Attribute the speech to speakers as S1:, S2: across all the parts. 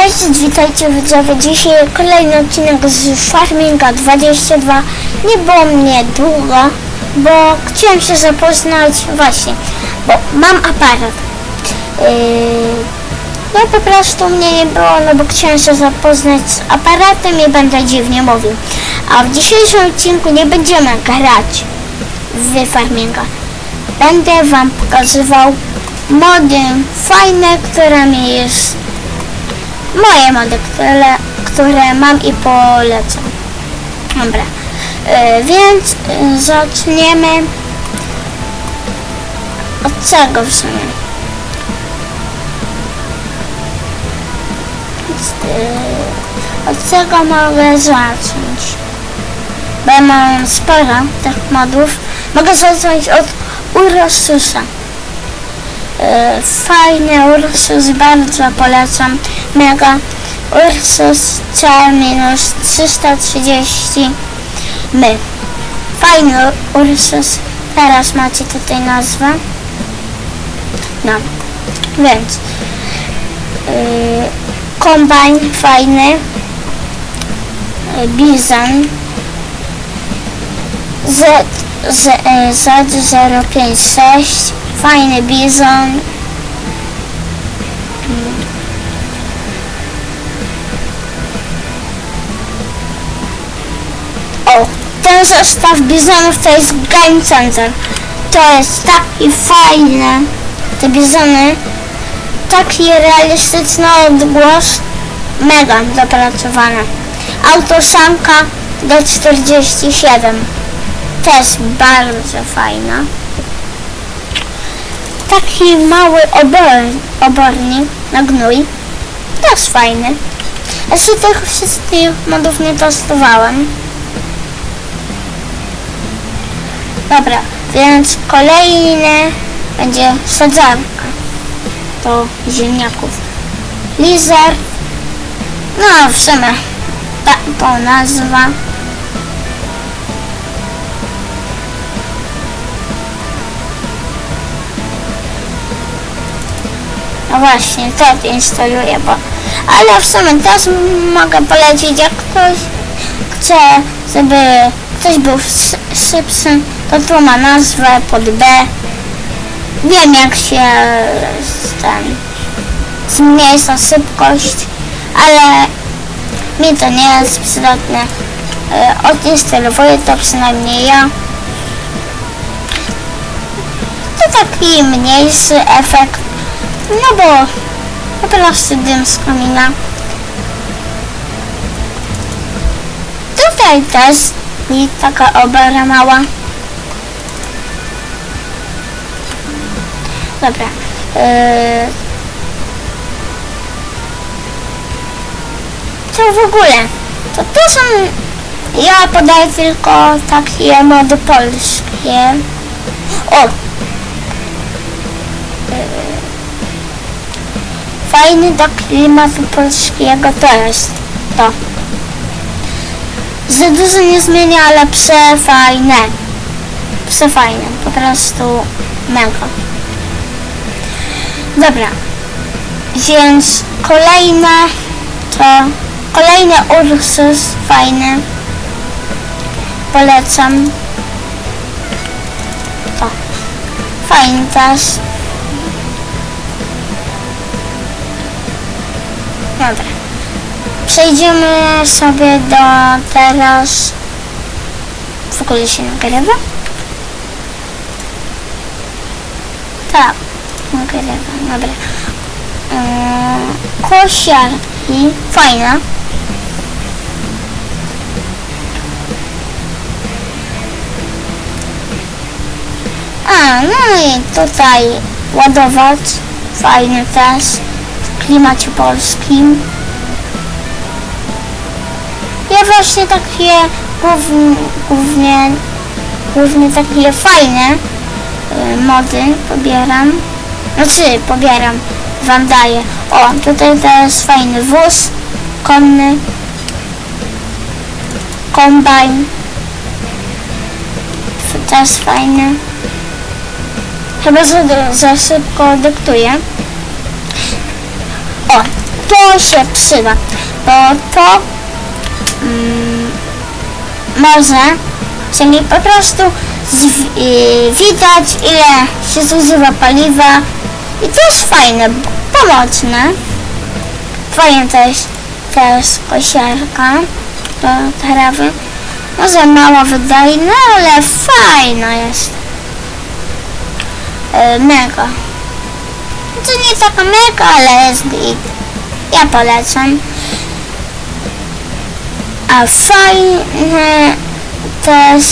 S1: Cześć, witajcie widzowie. Dzisiaj kolejny odcinek z Farminga 22. Nie było mnie długo, bo chciałem się zapoznać właśnie, bo mam aparat. Yy, no po prostu mnie nie było, no bo chciałem się zapoznać z aparatem i będę dziwnie mówił. A w dzisiejszym odcinku nie będziemy grać w Farminga. Będę wam pokazywał mody fajne, które mi jest moje mody, które, które mam i polecam. Dobra, e, więc zaczniemy od czego w sumie? Od, e, od czego mogę zacząć? Bo ja mam sporo tych modów. Mogę zacząć od Ursusa. E, Fajny Ursus, bardzo polecam. Mega Ursus C minus 330 my. Fajny Ursus. Teraz macie tutaj nazwę. No, więc yy, kombajn fajny. Yy, Bizon. Z, z, e, Z056 fajny bizon. O ten zestaw bizonów to jest game changer to jest taki fajny. Te bizony taki realistyczny odgłos mega dopracowane. Autosanka do 47 też bardzo fajna. Taki mały obor, obornik na gnój. Też fajny. Jeszcze tych wszystkich modów nie testowałem. Dobra, więc kolejny będzie sadzarka do ziemniaków. Lizard. No w sumie ta, to nazwa. No właśnie, to instaluję, bo... Ale w sumie też mogę polecić, jak ktoś chce, żeby ktoś był szy- szybszy, to tu ma nazwę pod B. Wiem jak się ten zmniejsza szybkość, ale mi to nie jest przydatne. E, Odinstalowuję to przynajmniej ja. To taki mniejszy efekt no bo po prostu dym z komina. Tutaj też i taka obera mała. Dobra. Yy... Co w ogóle? To to są... Ja podaję tylko takie mody polskie. O! Fajny do klimatu polskiego to jest to. Za dużo nie zmienia, ale przefajne. Przefajne, po prostu mega. Dobra, więc kolejne to kolejny Ursus fajny. Polecam. To. Fajny też. Dobra. Przejdziemy sobie do teraz... W ogóle się nagrywa? Tak, nagrywa, dobra. Yy, kosiarki, fajna. A, no i tutaj ładować, fajny też klimacie polskim. Ja właśnie takie głównie, głównie, głównie takie fajne y, mody pobieram. Znaczy pobieram, wam daję. O, tutaj teraz fajny wóz konny, kombajn. Też fajny. Chyba za, za szybko dyktuję. O, to się przyda, bo to mm, może czyli po prostu zw- y, widać ile się zużywa paliwa i to jest fajne, pomocne. Fajnie jest też kosiarka do trawy. Może mało wydajna, ale fajna jest. E, mega. To nie taka mega, ale jest git. Ja polecam. A fajne też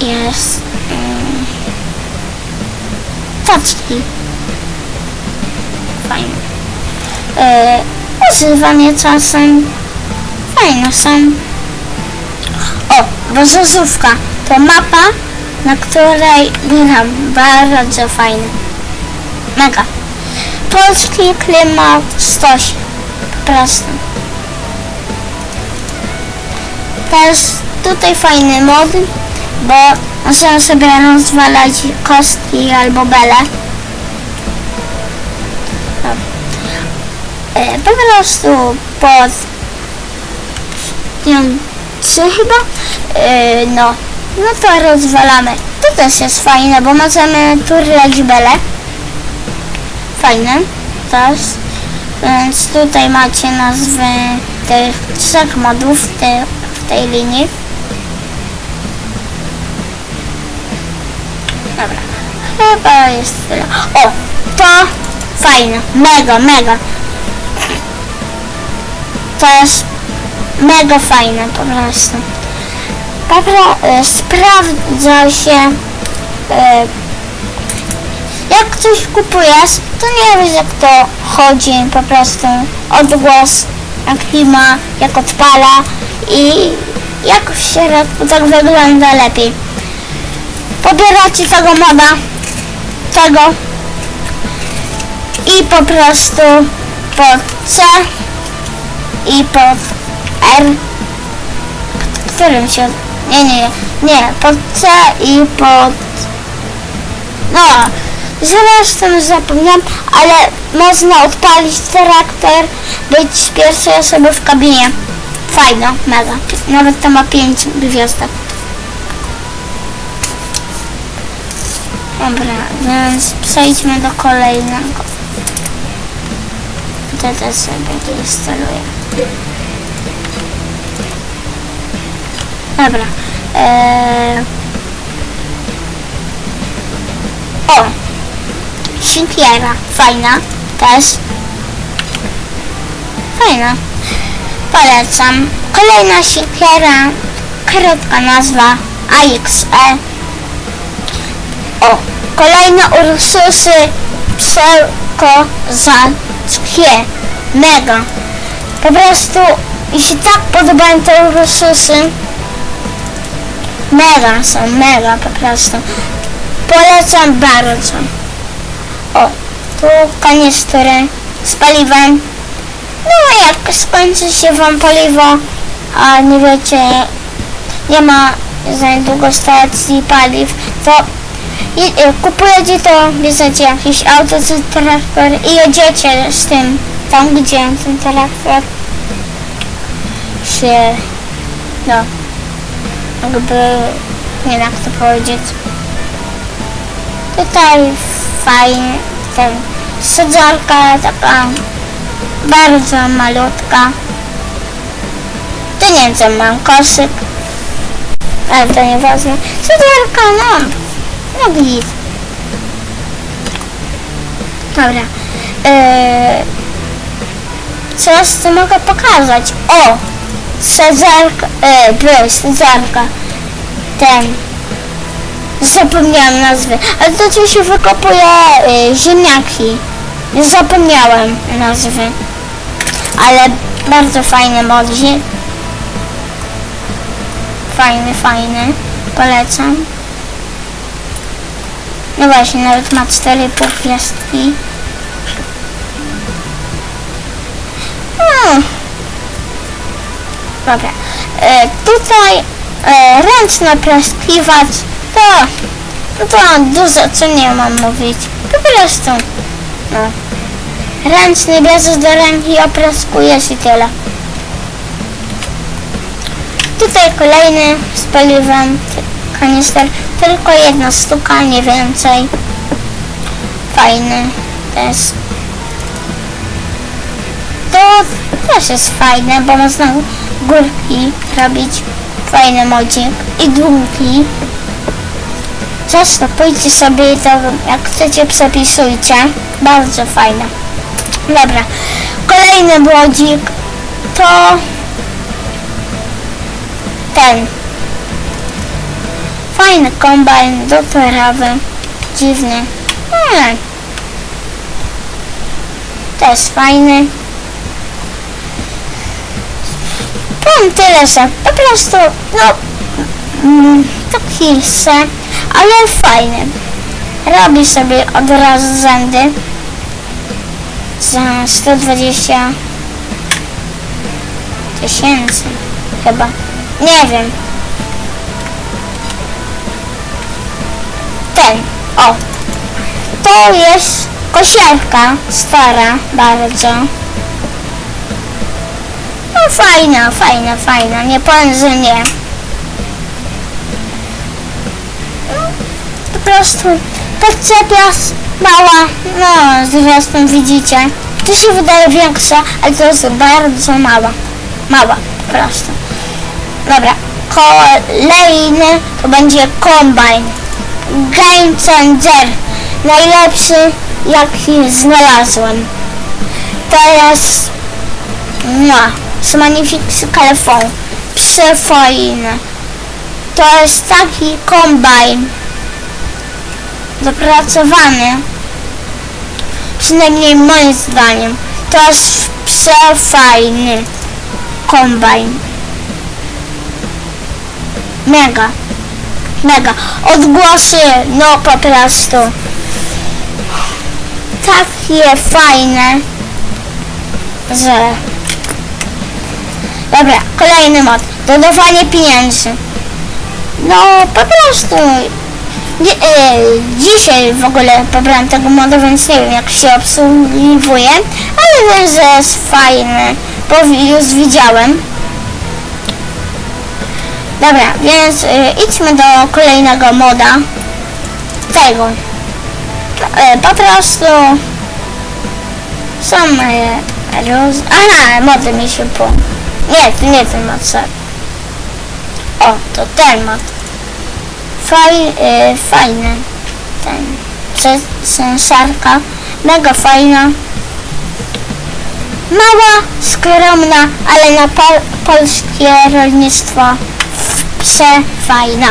S1: jest um, taczki. Fajne. E, używam je czasem. Fajne są. O, bo zazówka to mapa, na której gram bardzo fajny. Mega. Polski klimat stoś. Po prostu. Też tutaj fajny mod, bo można sobie rozwalać kostki albo bele. E, Po prostu pod trzy chyba, e, no, no to rozwalamy. To też jest fajne, bo możemy turlać bele. Fajne też. Więc tutaj macie nazwy tych trzech modów w, w tej linii. Dobra, chyba jest tyle. O, to fajne, mega, mega. To jest mega fajne po prostu. Dobra, e, sprawdza się e, jak coś kupujesz, to nie wiesz jak to chodzi, po prostu odgłos, jak klima, jak odpala i jak w środku tak wygląda lepiej. Pobieracie tego moda, tego i po prostu pod C i pod R, którym się, nie, nie, nie, pod C i pod no, zresztą zapomniałam, ale można odpalić traktor, być pierwszej osoby w kabinie. Fajno, mega. Nawet to ma 5 gwiazdek. Dobra, więc przejdźmy do kolejnego. Też sobie instaluję. Dobra. Eee... O! Siekiera. Fajna. Też. Fajna. Polecam. Kolejna siekiera. Krótka nazwa. AXE. O! Kolejne Ursusy. Przekozackie. Mega. Po prostu się tak podobają te Ursusy. Mega są, mega po prostu. Polecam bardzo. O, tu kanistry z paliwem. No jak skończy się wam paliwo, a nie wiecie, nie ma za niedługo stacji paliw, to i, i, kupujecie to, bierzecie jakiś auto czy traktor i jedziecie z tym tam, gdzie ten traktor się, no, jakby, nie wiem jak to powiedzieć, Tutaj fajnie, ten sadzarka taka bardzo malutka. Tu nie wiem co mam, koszyk. Ale to nieważne. Sadzarka, no, no git. Dobra. Yy, co jeszcze mogę pokazać? O! Sadzarka, yy, był. Ten Zapomniałam nazwy, ale to się wykopuje y, ziemniaki. Zapomniałem nazwy. Ale bardzo fajny modzi. Fajny, fajny. Polecam. No właśnie, nawet ma 4,5 gwiazdki. Hmm. Dobra. E, tutaj e, ręczny pryskiwacz to, no to dużo co nie mam mówić. Po prostu. No. Ręczny bierzesz do ręki, opraskujesz i tyle. Tutaj kolejny z paliwem kanister, tylko jedna sztuka, nie więcej. Fajny też. To też jest fajne, bo można górki robić. Fajny modzik i długi. Zastopujcie sobie to, jak chcecie przepisujcie. Bardzo fajne. Dobra. Kolejny błodzik to ten. Fajny kombajn do trawy. Dziwny. Hmm. Też fajny. Powiem tyle, że po prostu, no, mm, se, ale fajny. Robi sobie od razu zędy za 120 tysięcy chyba. Nie wiem. Ten, o. To jest kosiarka stara bardzo. No fajna, fajna, fajna. Nie powiem, że nie. Prostu podczepia s- mała, no zresztą widzicie. To się wydaje większa, ale to jest bardzo mała. Mała, po prostu. Dobra, kolejny to będzie kombajn. Game changer. Najlepszy jaki znalazłem. To jest no, z Magnifique Califon. Przefajny. To jest taki kombajn dopracowany. Przynajmniej moim zdaniem. To przefajny kombajn. Mega. Mega. Odgłosy, no po prostu. Takie fajne, że... Dobra, kolejny mod. Dodawanie pieniędzy. No, po prostu... E, dzisiaj w ogóle pobrałem tego modu, więc nie wiem jak się obsługiwuje, ale wiem, że jest fajny, bo już widziałem. Dobra, więc y, idźmy do kolejnego moda. Tego. Y, po prostu są y, roz... Aha, mody mi się po... Nie, nie ten mod, sorry. O, to ten mod. Faj, y, fajny. Ten. Przez sensarka. Mega fajna. Mała, skromna, ale na pol polskie rolnictwo pse fajna.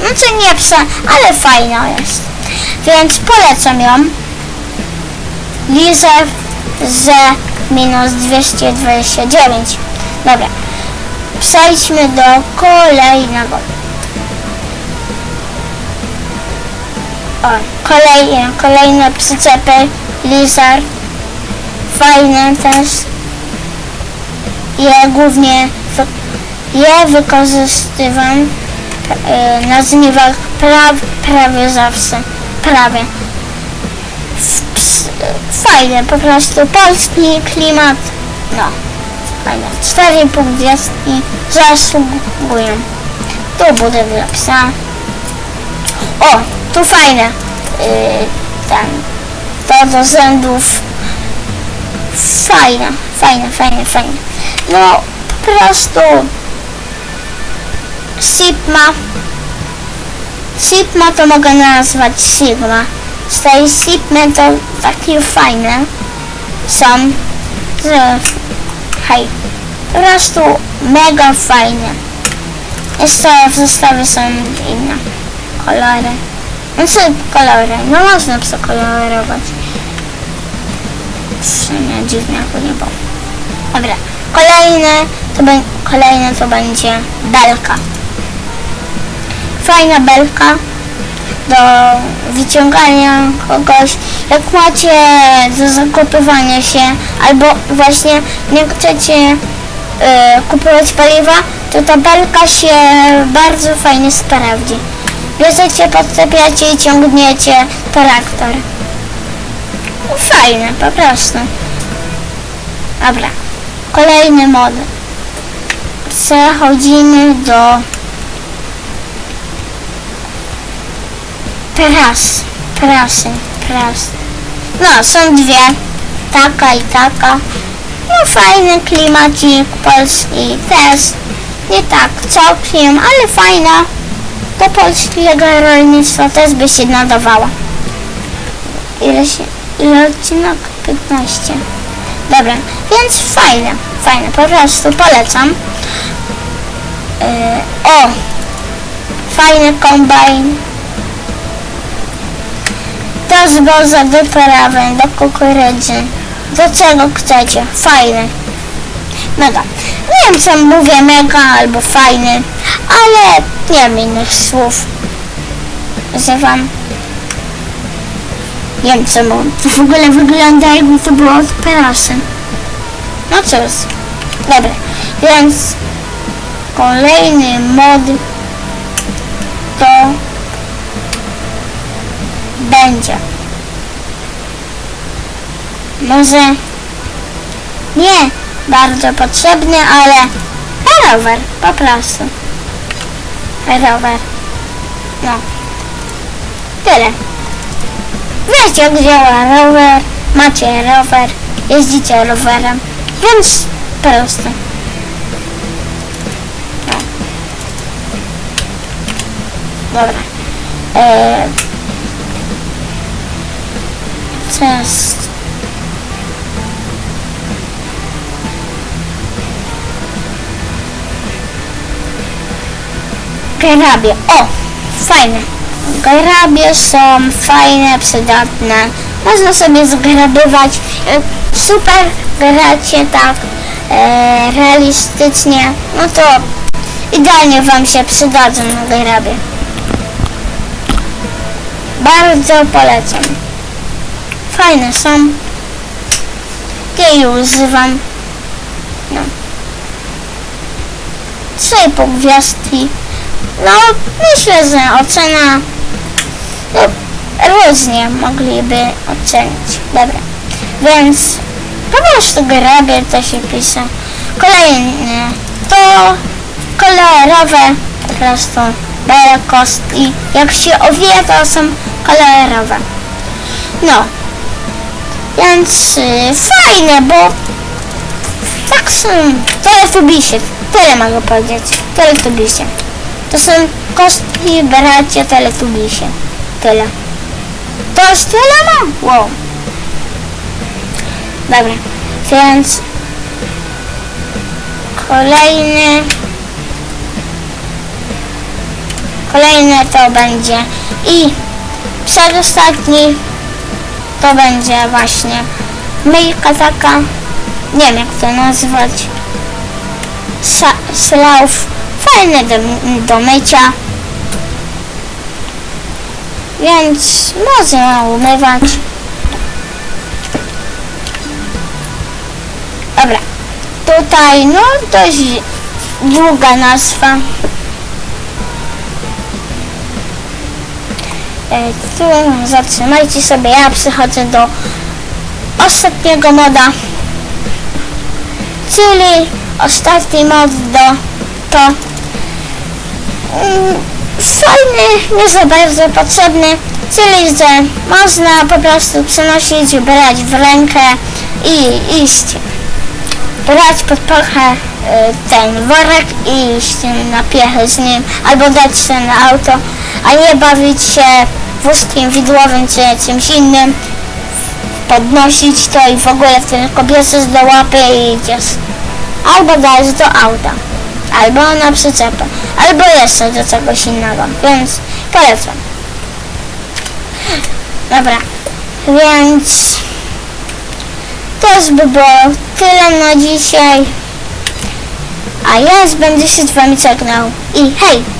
S1: Znaczy nie pse, ale fajna jest. Więc polecam ją. Lizer z minus 229. Dobra. Przejdźmy do kolejnego. O, kolejne, kolejne przyczepy. Fajne też. Je głównie je wykorzystywam e, na żniwach pra, prawie zawsze. Prawie. Fajne, po prostu polski klimat. No, fajne. 4,5 gwiazdki zasługują. Tu budę dla psa. O, tu fajne. Yy. To do zębów. Fajne, fajne, fajne, fajne. No, po prostu Sigma. Sigma to mogę nazwać Sigma. Z tej Sigmy to takie fajne są, że hej, po prostu mega fajne. Jeszcze w zestawie są inne kolory. Znaczy kolory, no można przekolorować. W sumie dziwnie jak nie było. Dobra, kolejne to, kolejne to będzie belka. Fajna belka do wyciągania kogoś. Jak macie do zakupywania się albo właśnie nie chcecie y, kupować paliwa, to ta belka się bardzo fajnie sprawdzi. Bierzecie, podczepiacie i ciągniecie traktor. Fajne, po prostu. Dobra. Kolejny mod. Przechodzimy do pras. Prasy. Pras. No, są dwie. Taka i taka. No, fajny klimacik polski. Też nie tak całkiem, ale fajna. Do polskiego rolnictwa też by się nadawała. Ile się... Ile odcinek? 15. Dobra, więc fajne, fajne, po prostu polecam. Yy, o! Fajny kombajn. Do zboża, do do kukurydzy. Do czego chcecie. Fajny. Mega. Nie wiem co mówię, mega albo fajny, ale nie wiem innych słów. Że wam nie wiem co mu to w ogóle wygląda jakby to było od prasy. No cóż. Dobra, więc kolejny mod to będzie może nie bardzo potrzebny, ale rower po prostu. Rower. No. Tyle. Wiecie jak działa rower, macie rower, jeździcie rowerem, więc proste. No. Dobra. Eee, teraz Grabie. O! Fajne. Grabie są fajne, przydatne. Można sobie zgrabywać. E, Super gracie tak e, realistycznie. No to idealnie wam się przydadzą na grabie. Bardzo polecam. Fajne są. Ja je używam. No. 3,5 gwiazdki. No, myślę, że ocena no, różnie mogliby ocenić. Dobra, więc po prostu grabię, to się pisze. Kolejne to kolorowe, po prostu białe kostki. Jak się owija, to są kolorowe. No, więc y, fajne, bo tak są teletubisie. Tyle mogę powiedzieć. Teletubisie. To są kostki bracia teletubisie. Tyle. To jest tyle mam? Wow. Dobra. Więc kolejny kolejny to będzie i przedostatni to będzie właśnie myjka taka nie wiem jak to nazwać Sa- fajne do, do mycia. Więc można umywać. Dobra. Tutaj no dość długa nazwa. E, tu zatrzymajcie sobie, ja przechodzę do ostatniego moda, czyli ostatni mod do to fajny, nie za bardzo potrzebny, czyli że można po prostu przenosić, brać w rękę i iść, brać pod pachę y, ten worek i iść na piechę z nim, albo dać się na auto, a nie bawić się wózkiem widłowym czy czymś innym, podnosić to i w ogóle tylko bierzesz do łapy i idziesz. Albo dajesz do auta, albo na przyczepę, albo jeszcze do czegoś innego, więc polecam. Dobra, więc to już by było tyle na dzisiaj. A ja będę się z wami żegnał. I hej!